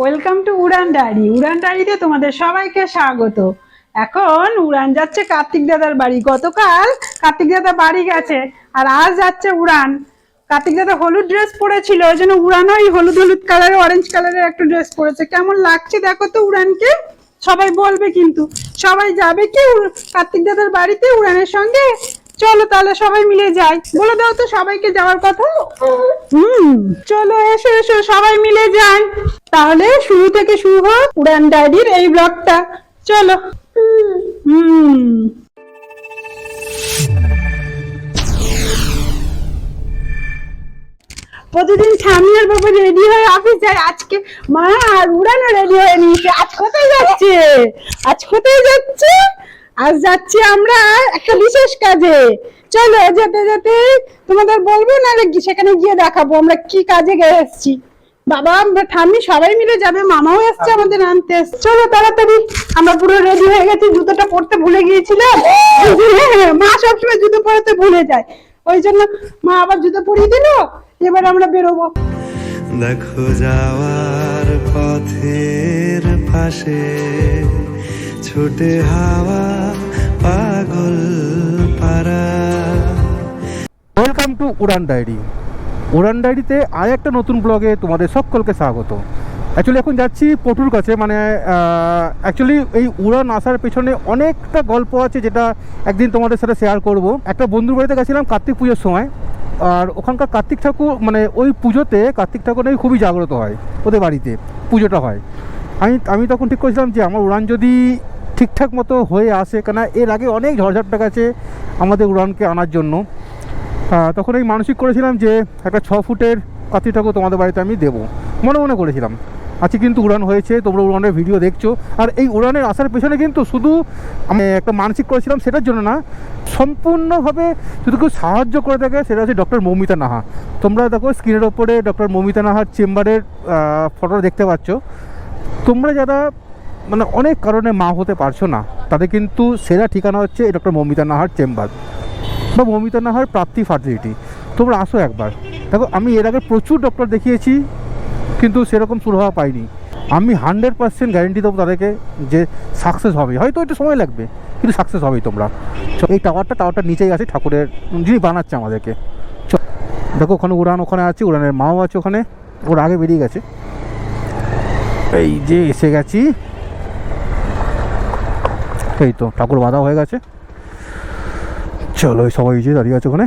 Welcome to Uraan diary Uraan ডায়েরিতে তোমাদের সবাইকে স্বাগত। এখন উড়ান যাচ্ছে কার্তিক দাদার বাড়ি। গতকাল কার্তিক দাদা বাড়ি গেছে আর আজ যাচ্ছে উড়ান। কার্তিক দাদা হলুদ ড্রেস পরেছিল, ওই জন্য উড়ান ওই হলুদ হলুদ কালারের অরেঞ্জ কালারের একটা ড্রেস পরেছে। কেমন লাগছে দেখো তো উড়ানকে? সবাই বলবে কিন্তু। সবাই যাবে কি কার্তিক দাদার বাড়িতে উড়ানের সঙ্গে? চলো তাহলে সবাই মিলে যাই। বলে দাও তো সবাইকে যাওয়ার কথা। হুম, চলো এসো এসো, সবাই মিলে যাই তাহলে শুরু থেকে শুরু হোক উড়ান ডায়েরির এই ব্লগটা। চলো। হুম। প্রতিদিন স্বামী আর বাবা রেডি হয়ে অফিস যায়। আজকে মা আর উড়ানো রেডি হয়ে নিয়েছে। আজ কোথায় যাচ্ছে? আজ কোথায় যাচ্ছে? আজ যাচ্ছি আমরা একটা বিশেষ কাজে। চলো যেতে যেতে তোমাদের বলব না সেখানে গিয়ে দেখাবো আমরা কি কাজে গিয়ে এসেছি। বাবা ঠাম্মি সবাই মিলে যাবে মামাও এসছে আমাদের আনতে। চলো তাড়াতাড়ি আমরা পুরো রেডি হয়ে গেছি জুতোটা পরতে ভুলে গিয়েছিলাম। মা সবসময় জুতো পরতে ভুলে যায়। ওই জন্য মা আবার জুতো পরিয়ে দিল এবার আমরা বেরোবো। দেখো যাওয়ার পথের পাশে ছোটে হাওয়া পাগল পারা welcome to Uraan diary Uraan ডায়েরিতে আর একটা নতুন ব্লগে তোমাদের সকলকে স্বাগত। অ্যাকচুয়ালি এখন যাচ্ছি পটুর কাছে মানে অ্যাকচুয়ালি এই উড়ান আসার পেছনে অনেকটা গল্প আছে যেটা একদিন তোমাদের সাথে শেয়ার করব। একটা বন্ধুর বাড়িতে গেছিলাম কার্তিক পুজোর সময়, আর ওখানকার কার্তিক ঠাকুর মানে ওই পুজোতে কার্তিক ঠাকুর নাকি খুবই জাগ্রত হয় ওদের বাড়িতে, পুজোটা হয়। আমি আমি তখন ঠিক করেছিলাম যে আমার উড়ান যদি ঠিকঠাক মতো হয়ে আসে কেন এর আগে অনেক ঝড়ঝাপটা গেছে আমাদের উড়ানকে আনার জন্য। তখন এই মানসিক করেছিলাম যে একটা ছ ফুটের ঠাকুর তোমাদের বাড়িতে আমি দেবো। মনে মনে করেছিলাম। আজকে কিন্তু উড়ান হয়েছে, তোমরা উড়ানের ভিডিও দেখছ। আর এই উড়ানের আসার পেছনে কিন্তু শুধু আমি একটা মানসিক করেছিলাম সেটার জন্য না, সম্পূর্ণভাবে যদি কেউ সাহায্য করে থাকে, সেটা হচ্ছে ডক্টর মৌমিতা নাহা। তোমরা দেখো স্ক্রিনের ওপরে ডক্টর মৌমিতা নাহার চেম্বারের ফটো দেখতে পাচ্ছ। তোমরা যারা মানে অনেক কারণে মা হতে পারছ না, তাদের কিন্তু সেরা ঠিকানা হচ্ছে এই ডক্টর মৌমিতা নাহার চেম্বার। বা না হয় প্রাপ্তি ফার্টিলিটি। তোমরা আসো একবার। দেখো, আমি এর আগে প্রচুর ডক্টর দেখিয়েছি, কিন্তু সেরকম সুরাহা পাইনি। আমি হান্ড্রেড পার্সেন্ট গ্যারেন্টি দেবো তাদেরকে যে সাকসেস হবে। হয়তো একটু সময় লাগবে, কিন্তু সাকসেস হবেই তোমরা। এই টাওয়ারটা টাওয়ারটা নিচেই আছে ঠাকুরের, যিনি বানাচ্ছে আমাদেরকে। দেখো, ওখানে উড়ান ওখানে আছে, উড়ানের মাও আছে ওখানে। ওর আগে বেরিয়ে গেছে। এই যে এসে গেছি। এই তো, ঠাকুর বাঁধা হয়ে গেছে। চলো সবাই যে দাঁড়িয়ে আছে ওখানে?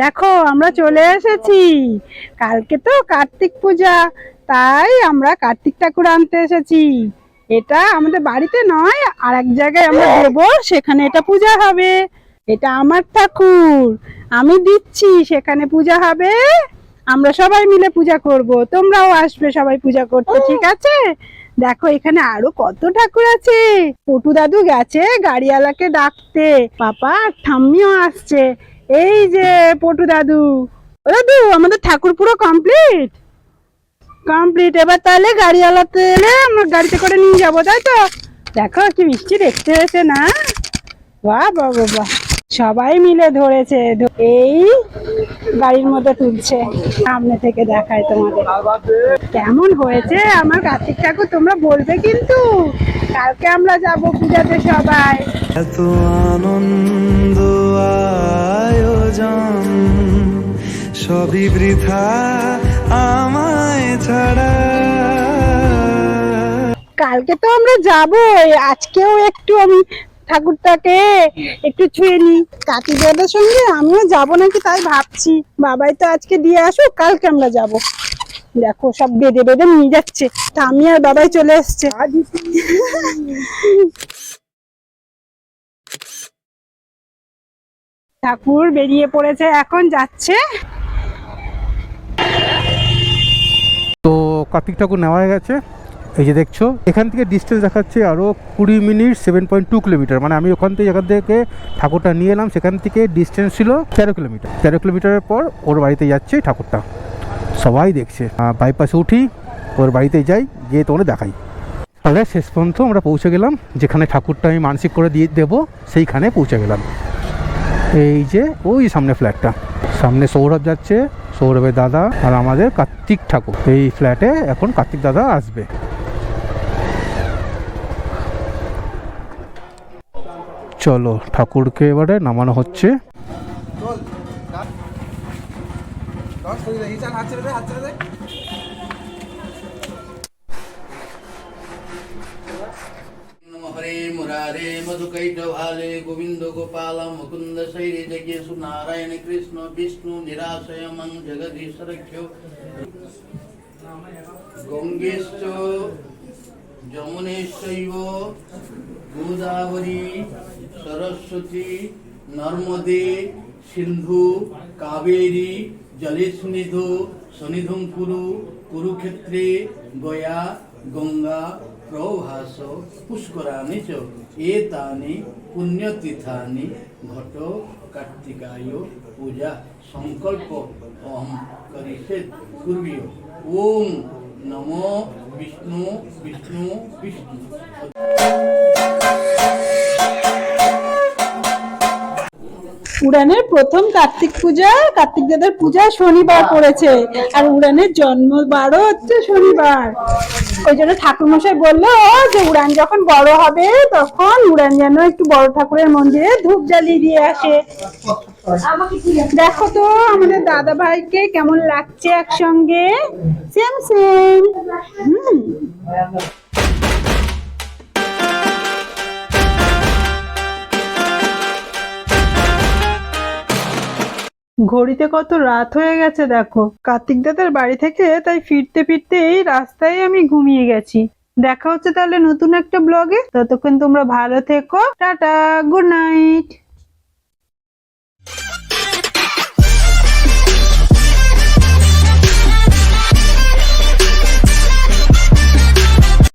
দেখো আমরা চলে এসেছি। কালকে তো কার্তিক পূজা তাই আমরা কার্তিক ঠাকুর আনতে এসেছি। এটা আমাদের বাড়িতে নয় আর এক জায়গায় আমরা দেবো সেখানে এটা পূজা হবে। এটা আমার ঠাকুর আমি দিচ্ছি সেখানে পূজা হবে। আমরা সবাই মিলে পূজা করব। তোমরাও আসবে সবাই পূজা করতে ঠিক আছে? দেখো, এখানে আরও কত ঠাকুর আছে। পটু দাদু গেছে গাড়িওয়ালাকে ডাকতে। পাপা, ঠাম্মিও আসছে। এই যে, পটু দাদু। ও দাদু, আমাদের ঠাকুর পুরো কমপ্লিট কমপ্লিট এবার তাহলে গাড়িওয়ালাতে এলে আমরা গাড়িতে করে নিয়ে যাব, তাই তো? দেখো, কি মিষ্টি দেখতে হয়েছে না? বাহ বাহ বাহ। সবাই মিলে ধরেছে এই গাড়ির মধ্যে তুলছে সামনে থেকে দেখায় তোমাদের। কেমন হয়েছে আমার কার্তিক ঠাকুর তোমরা বলবে কিন্তু। কালকে আমরা যাব পূজাতে সবাই। এত আনন্দ আয়োজন সবই বৃথা আমায় ছাড়া। কালকে তো আমরা যাবই আজকেও একটু আমি ঠাকুরটাকে একটু ছুঁয়ে নি। কাকি দাদার সঙ্গে আমিও যাব নাকি তাই ভাবছি। বাবাই তো আজকে দিয়ে আসুক কালকে আমরা যাব। দেখো সব বেঁধে বেঁধে নিয়ে যাচ্ছে। তা আমি আর বাবাই চলে এসছে। ঠাকুর বেরিয়ে পড়েছে এখন যাচ্ছে। তো কার্তিক ঠাকুর নেওয়া হয়ে গেছে। এই যে দেখছ, এখান থেকে ডিস্টেন্স দেখাচ্ছে আরও কুড়ি minute seven point two kilometre মানে আমি ওখান থেকে, এখান থেকে ঠাকুরটা নিয়ে এলাম, সেখান থেকে ডিস্টেন্স ছিল তেরো কিলোমিটার তেরো কিলোমিটারের পর ওর বাড়িতে যাচ্ছে ঠাকুরটা। সবাই দেখছে। বাইপাসে উঠি, ওর বাড়িতে যাই, গিয়ে তোমাদের দেখাই। তাহলে শেষ পর্যন্ত আমরা পৌঁছে গেলাম, যেখানে ঠাকুরটা আমি মানসিক করে দিয়ে দেবো, সেইখানে পৌঁছে গেলাম। এই যে ওই সামনে ফ্ল্যাটটা সামনে সৌরভ যাচ্ছে, সৌরভের দাদা আর আমাদের কার্তিক ঠাকুর। এই ফ্ল্যাটে এখন কার্তিক দাদা আসবে। চলো, ঠাকুরকে এবারে নামানো হচ্ছে। মুরারে মধুকৈটভালে গোবিন্দ গোপাল মুকুন্দ শৈরে যজ্ঞেশু, নারায়ণ কৃষ্ণ, বিষ্ণু, নিরাশয় মং জগদীশ্বরক্ষ গঙ্গেশ্চ যমুনেশ্বৈব গোদাবরী, সরস্বতী, নর্মদে, সিন্ধু, কাবেরী জলেস্নিধু সনিধুম কুরু কুরুক্ষেত্রে, গয়া, গঙ্গা, প্রভাস, পুষ্করাণি চ এতানি পুণ্যতীর্থানি ঘট কার্তিকায় পূজা সংকল্প অহম করিষে কুর্বীয়। ওম নমো বিষ্ণু বিষ্ণু বিষ্ণু। উড়ানের প্রথম কার্তিক পূজা, কার্তিক দাদার পূজা শনিবার পড়েছে। আর উড়ানের জন্মবারও হচ্ছে শনিবার। ওই জন্য ঠাকুরমশাই বলল যে উড়ান যখন বড় হবে, তখন উড়ান যেন একটু বড় ঠাকুরের মন্দিরে ধূপ জ্বালিয়ে দিয়ে আসে। দেখো তো, আমাদের দাদা ভাইকে কেমন লাগছে একসঙ্গে? Same same hmm. ঘড়িতে কত রাত হয়ে গেছে দেখো। কার্তিক দাদার বাড়ি থেকে তাই ফিরতে ফিরতে এই রাস্তায় আমি ঘুমিয়ে গেছি। দেখা হচ্ছে তাহলে নতুন একটা ব্লগে ততক্ষণ তোমরা ভালো থেকো। Tata good night